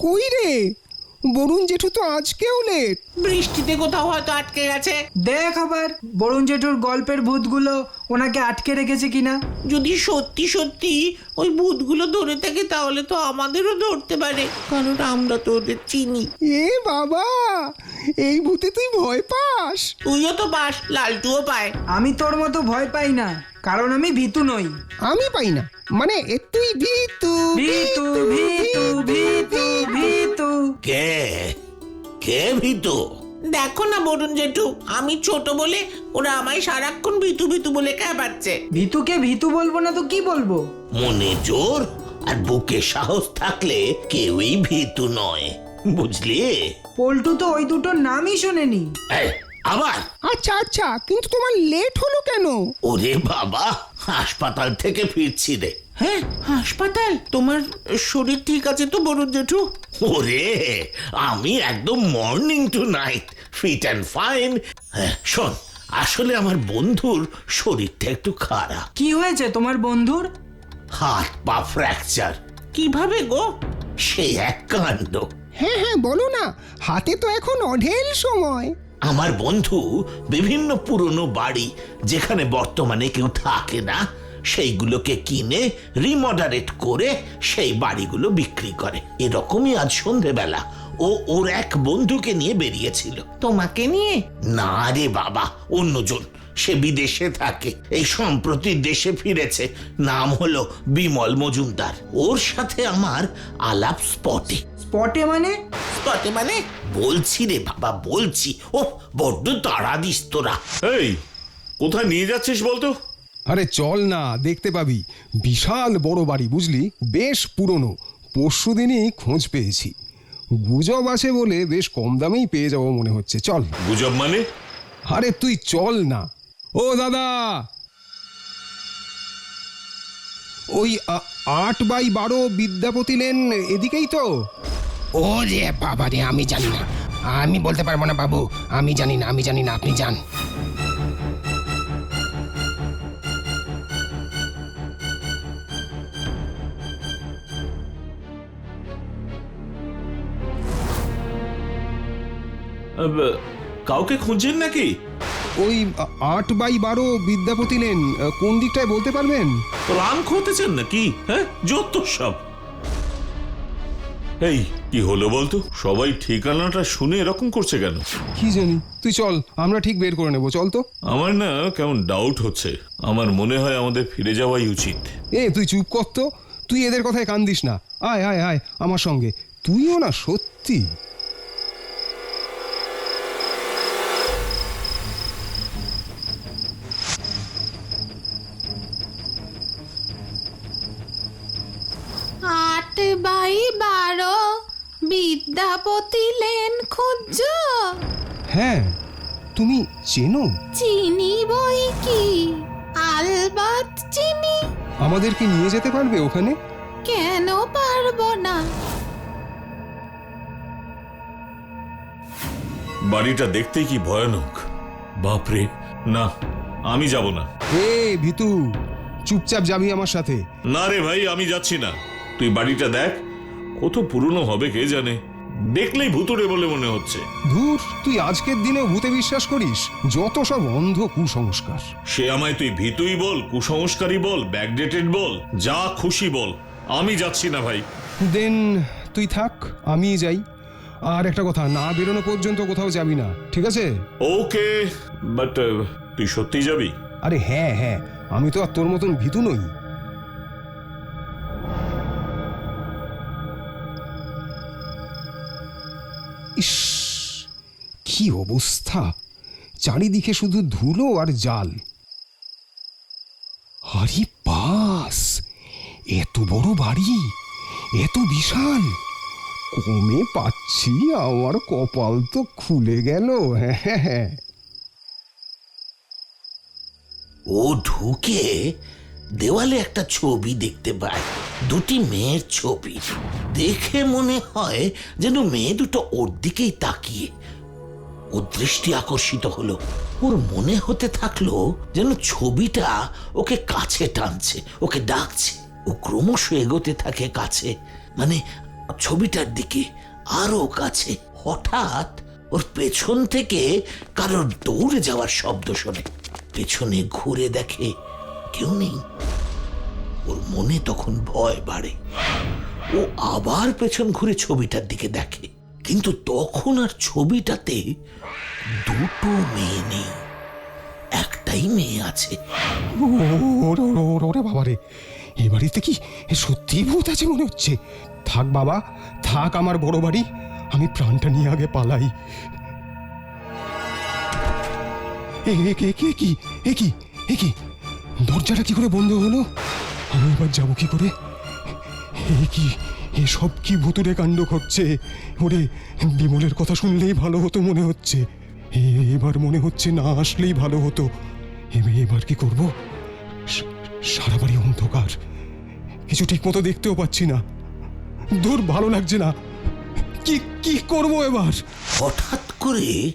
কই রে? বরুণ জেঠু তো আজকেও লেট বৃষ্টিতে কোথাও হয়তো আটকে গেছে। দেখ আবার বরুণ জেঠুর গল্পের ভূতগুলো ওনাকে আটকে রেখেছে কিনা। যদি সত্যি সত্যি ওই ভূতগুলো ধরে থাকে তাহলে তো আমাদেরও ধরতে পারে। কারণ আমরা তো ওদের চিনি। এ বাবা এই ভূতে তুই ভয় পাস? তুইও তো পাস লালটুও পায়। আমি তোর মতো ভয় পাই না কারণ আমি ভীতু নই। আমি পাই না। মানে তুই ভীতু ভীতু ভীতু ভীতু ভীতু। কে? কে ভিতু? দেখো না বরুণ জেঠু আমি ছোট বলে ওরা আমায় সারাক্ষণ ভিতু ভিতু বলে পাচ্ছে ভীতুকে ভীতু বলব না তো কি বলব? মনে জোর আর বুকে সাহস থাকলে কেউই ভিতু নয় বুঝলি? পল্টু তো ওই দুটোর নামই শোনেনি। এই, আবার? আচ্ছা আচ্ছা কিন্তু তোমার লেট হলো কেন? ওরে বাবা হাসপাতাল থেকে ফিরছি রে। হ্যাঁ হাসপাতাল। তোমার শরীর ঠিক আছে তো বরুণ জেঠু? ওরে আমি একদম morning to night fit and fine শোন আসলে আমার বন্ধুর শরীরটা একটু খারাপ। কি হয়েছে তোমার বন্ধুর? হাত পা ফ্র্যাকচার কীভাবে গো? সে এক কাণ্ড। হ্যাঁ হ্যাঁ বলো না হাতে তো এখন অঢেল সময়। আমার বন্ধু বিভিন্ন পুরনো বাড়ি যেখানে বর্তমানে কেউ থাকে না সেইগুলোকে কিনে রিমডারেট করে সেই বাড়িগুলো বিক্রি করে। এরকমই আজ সন্ধেবেলা। ও ওর এক বন্ধুকে নিয়ে বেরিয়েছিল। তোমাকে নিয়ে? না রে বাবা অন্যজন। সে বিদেশে থাকে। এই সম্প্রতি দেশে ফিরেছে। নাম হলো বিমল মজুমদার। ওর সাথে আমার আলাপ স্পটে। স্পটে মানে? স্পটে মানে বলছি রে বাবা বলছি। ও বড্ড তাড়া দিস তোরা। এই কোথায় নিয়ে যাচ্ছিস বলতো? আরে চল না দেখতে পাবি। বিশাল বড় বাড়ি বুঝলি? বেশ পুরনো। পরশু দিনই খোঁজ পেয়েছি। গুজব আছে বলে বেশ কম দামেই পেয়ে যাব মনে হচ্ছে। চল। গুজব মানে? আরে তুই চল না। ও দাদা! ওই আট বাই বারো বিদ্যাপতি লেন এদিকেই তো? ও রে বাবা রে আমি জানি না। আমি বলতে পারব না বাবু। আমি জানি না আমি জানি না আপনি যান। কাউকে খুঁজছেন নাকি? ওই আট বাই বারো বিদ্যাপতি লেন কোন দিকটায় বলতে পারবেন? প্রাণ খতেছেন নাকি? হ্যাঁ যত সব। এই কি হলো বলতো? সবাই ঠিকানাটা শুনে এরকম করছে কেন? কি জানি তুই চল আমরা ঠিক বের করে নেব চল তো। আমার না কেমন ডাউট হচ্ছে। আমার মনে হয় আমাদের ফিরে যাওয়াই উচিত। এ তুই চুপ কর তো। তুই এদের কথায় কান দিস না। আয় আয় আয় আমার সঙ্গে। তুইও না সত্যি। বিদ্যাপতি লেন খুঁজ হ্যাঁ তুমি চেনো? চিনি বই কি? আলবাত চিনি? আমাদেরকে নিয়ে যেতে পারবে ওখানে? কেন পারব না? বাড়িটা দেখতেই কি ভয়ানক? বাপরে না আমি যাব না। হে ভিতু চুপচাপ যাবি আমার সাথে। না রে ভাই আমি যাচ্ছি না। তুই বাড়িটা দেখ কত পুরনো হবে কে জানে? দেখলেই ভুতুরে বলে মনে হচ্ছে। ধুর তুই আজকের দিনে ভূতে বিশ্বাস করিস? যত সব অন্ধ কুসংস্কার। সে আমায় তুই ভীতুই বল কুসংস্কারী বল ব্যাকডেটেড বল যা খুশি বল। আমি যাচ্ছি না ভাই। দেন তুই থাক আমি যাই। আর একটা কথা না বেরোনো পর্যন্ত কোথাও যাবি না ঠিক আছে? ওকে বাট তুই সত্যি যাবি? আরে হ্যাঁ হ্যাঁ আমি তো আর তোর মতন ভীতু নই। কি অবস্থা? চারিদিকে শুধু ধুলো আর জাল। আরে বাস! এত বড় বাড়ি! এত বিশাল! কমে পাচ্ছি, আমার কপাল তো খুলে গেল হ্যাঁ হ্যাঁ। ও ঢুকে দেওয়ালে একটা ছবি দেখতে পায়, দুটি মেয়ের ছবি। দেখে মনে হয় যেন মেয়ে দুটো ওর দিকেই তাকিয়ে ওর দৃষ্টি আকর্ষিত হলো। ওর মনে হতে থাকল যেন ছবিটা ওকে কাছে টানছে, ওকে ডাকছে। ও ক্রমশ এগোতে থাকে কাছে মানে ছবিটার দিকে আরও কাছে। হঠাৎ ওর পেছন থেকে কারোর দৌড়ে যাওয়ার শব্দ শোনে। পেছনে ঘুরে দেখে কেউ নেই। ওর মনে তখন ভয় বাড়ে। ও আবার পেছন ঘুরে ছবিটার দিকে দেখে। কিন্তু তখন আর ছবিটাতে দুটো মেয়ে নেই। একটাই মেয়ে আছে। ওরে ওরে ওরে ওরে বাবা রে এ বাড়িতে কি সত্যি ভূত আছে মনে হচ্ছে? থাক বাবা, থাক আমার বড় বাড়ি, আমি প্রাণটা নিয়ে আগে পালাই। কে কে কি? দরজাটা কি করে বন্ধ হলো? আমি এবার যাব কি করে? এসব কি ভুতুরে কাণ্ড ঘটছে? ওরে বিমলের কথা শুনলেই ভালো হতো মনে হচ্ছে। এবার মনে হচ্ছে না আসলেই ভালো হতো। এবার কি করব? সারা বাড়ি অন্ধকার। কিছু ঠিক মতো দেখতেও পাচ্ছি না। দূর ভালো লাগছে না। কি কি করব এবার? হঠাৎ করে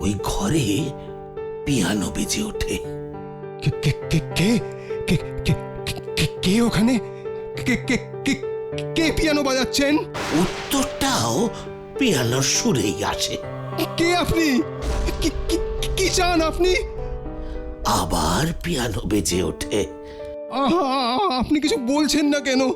ওই ঘরে পিয়ানো বেজে ওঠে। কে কে কে কে- কে- কে ওখানে? কে কে কে পিয়ানো বাজাচ্ছেন? উত্তরটাও পিয়ানোর সুরেই আছে। কে আপনি? কি চান আপনি? আবার পিয়ানো বেজে ওঠে। আপনি কিছু বলছেন না কেন?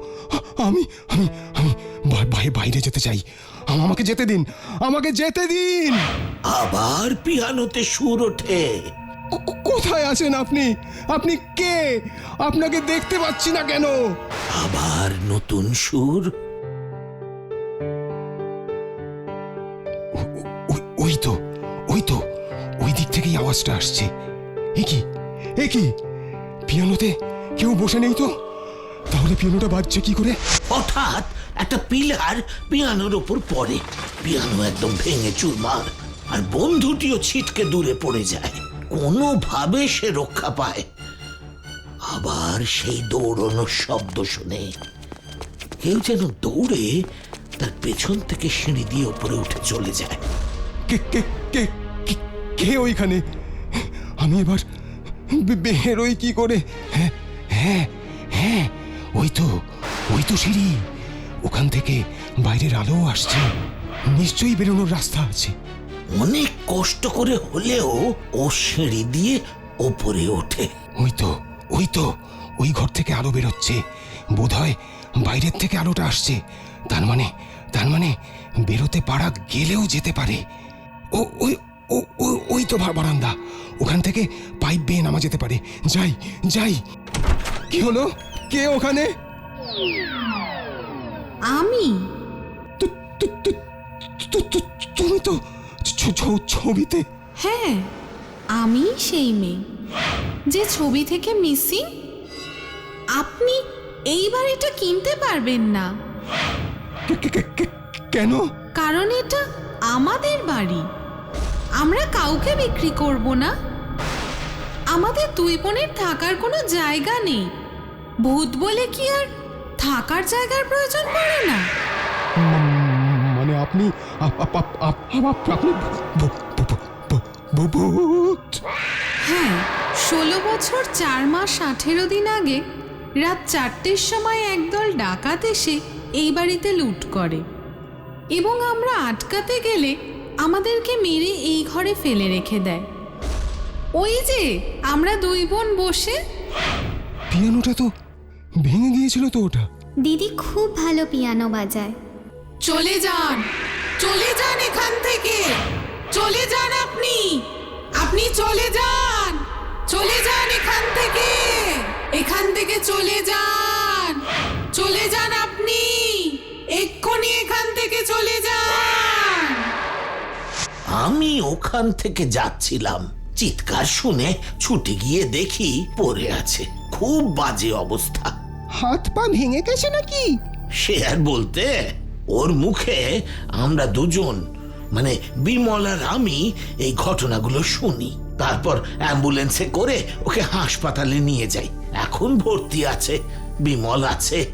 আমি আমি আমি বাইরে যেতে চাই। আম- আমাকে যেতে দিন আমাকে যেতে দিন! আবার পিয়ানোতে সুর ওঠে। কোথায় আছেন আপনি? আপনি কে? আপনাকে দেখতে পাচ্ছি না কেন? আবার নতুন সুর? ওই- তো ওই তো ওই দিক থেকেই আওয়াজটা আসছে। এ কি? এ কি? পিয়ানোতে কেউ বসে নেই তো? তাহলে পিয়ানোটা বাজছে কি করে? হঠাৎ একটা পিলার পিয়ানোর ওপর পড়ে। পিয়ানো একদম ভেঙে চুরমার আর বন্ধুটিও ছিটকে দূরে পড়ে যায়। কোনোভাবে সে রক্ষা পায়। আবার সেই দৌড়ানোর শব্দ শুনে কেউ যেন দৌড়ে তার পেছন থেকে সিঁড়ি দিয়ে উপরে উঠে চলে যায়। কে কে কে, কে- ওইখানে? আমি এবার বেরোই কি করে? হ্যাঁ হ্যাঁ হ্যাঁ ওই তো ওই তো সিঁড়ি। ওখান থেকে বাইরের আলো আসছে। নিশ্চয়ই বেরোনোর রাস্তা আছে। অনেক কষ্ট করে হলেও ও সিঁড়ি দিয়ে ওপরে ওঠে। ওই তো ওই তো ওই ঘর থেকে আলো বেরোচ্ছে। বোধহয় বাইরের থেকে আলোটা আসছে। তার মানে তার মানে বেরোতে পারা গেলেও যেতে পারে। ও ওই ওই তো বারান্দা। ওখান থেকে পাইপ বেয়ে নামা যেতে পারে। যাই যাই। কি হলো? কে ওখানে? আমি? তুমি তো ছবিতে? হ্যাঁ আমি সেই মেয়ে। যে ছবি থেকে মিসিং আপনি এইবার এটা কিনতে পারবেন না। কেন? কারণ এটা আমাদের বাড়ি। আমরা কাউকে বিক্রি করব না। আমাদের দুই বোনের থাকার কোনো জায়গা নেই। ভূত বলে কি আর থাকার জায়গার প্রয়োজন পড়ে না? মানে আপনি হ্যাঁ ষোলো বছর চার মাস আঠেরো দিন আগে রাত চারটের সময় একদল ডাকাত এসে এই বাড়িতে লুট করে। এবং আমরা আটকাতে গেলে আমাদেরকে মেরে এই ঘরে ফেলে রেখে দেয়। ওই যে আমরা দুই বোন বসে। পিয়ানোটা তো ভেঙে গিয়েছিল তো ওটা। দিদি খুব ভালো পিয়ানো বাজায়। চলে যান। চলে যান এখান থেকে। চলে যান আপনি। আপনি চলে যান। চলে যান এখান থেকে। এখান থেকে চলে যান। চলে যান আপনি। এক্ষুনি এখান থেকে চলে যান। আমি ওখান থেকে যাচ্ছিলাম। চিৎকার শুনে ছুটে গিয়ে দেখি পড়ে আছে। খুব বাজে অবস্থা। হাত পা ভেঙে গেছে নাকি? সে আর বলতে ওর মুখে আমরা দুজন মানে বিমল আর আমি এই ঘটনাগুলো শুনি। তারপর অ্যাম্বুলেন্সে করে ওকে হাসপাতালে নিয়ে যাই। এখন ভর্তি আছে বিমল আছে।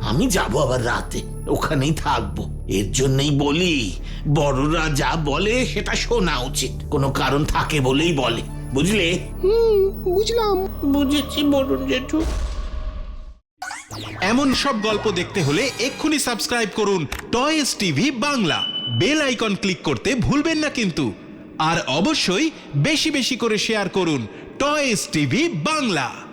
আমি যাব আবার রাতে ওখানেই থাকব। এর জন্যই বলি বড়রা যা বলে সেটা শোনা উচিত। কোনো কারণ থাকে বলেই বলে বুঝলে? হুম বুঝলাম। বুঝেছি বরুণ জেঠু। এমন সব গল্প দেখতে হলে এক্ষুনি সাবস্ক্রাইব করুন toys TV Bangla. Bell icon click করতে ভুলবেন না কিন্তু। আর অবশ্যই বেশি বেশি করে শেয়ার করুন টয়েস টিভি বাংলা।